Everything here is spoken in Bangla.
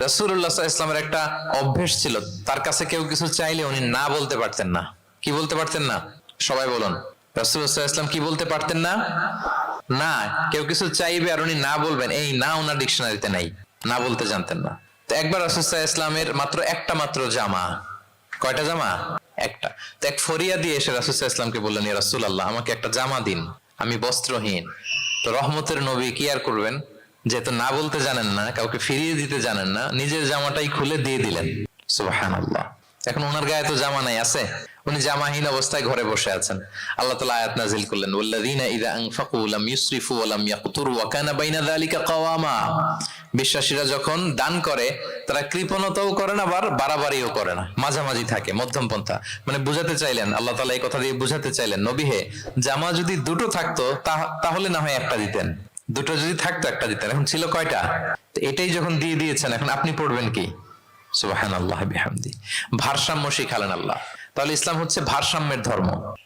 রাসূলুল্লাহ ইসলামের একটা অভ্যেস ছিল। তার কাছে কেউ কিছু চাইলে উনি না বলতে পারতেন না। কি বলতে পারতেন না? সবাই বলুন। রাসূলুল্লাহ ইসলাম কি বলতে পারতেন না? না। কেউ কিছু চাইবে আর উনি না বলবেন, এই না ওনার ডিকশনারিতে নাই। না বলতে জানতেন না। তো একবার রাসূলুল্লাহ ইসলামের মাত্র একটা মাত্র জামা। কয়টা জামা? একটা। তো এক ফরিয়া দিয়ে এসে রাসূলুল্লাহ ইসলামকে বললেন, ইয়া রাসূলুল্লাহ, আমাকে একটা জামা দিন। আমি বস্ত্রহীন। তো রহমতের নবী কি আর করবেন? যেহেতু না বলতে জানেন না, কাউকে ফিরিয়ে দিতে জানেন না, নিজের জামাটাই খুলে দিয়ে দিলেন। সুবহানাল্লাহ। এখন ওনার গায়ে তো জামা নাই, আছে? উনি জামাহীন অবস্থায় ঘরে বসে আছেন। আল্লাহ তাআলা আয়াত নাযিল করলেন, ওয়াল্লাযীনা ইযা আনফাকু লাম ইউসরিফু লাম ইয়াকতুরু ওয়া কানা বাইনা যালিকা কাওয়ামা। বিশ্বাসীরা যখন দান করে, তারা কৃপণতাও করে না, আবার বাড়াবাড়িও করে না। মাঝামাঝি থাকে, মধ্যম পন্থা। মানে বুঝাতে চাইলেন, আল্লাহ তালা এই কথা দিয়ে বুঝাতে চাইলেন, নবী হে, জামা যদি দুটো থাকতো তাহলে না হয় একটা দিতেন। দুটো যদি থাকতো, একটা দিতেন। এখন ছিল কয়টা? তো এটাই যখন দিয়ে দিয়েছেন, এখন আপনি পড়বেন কি? সুবাহান আল্লাহ বিহামদি। ভারসাম্য শিখালেন আল্লাহ। তাহলে ইসলাম হচ্ছে ভারসাম্যের ধর্ম।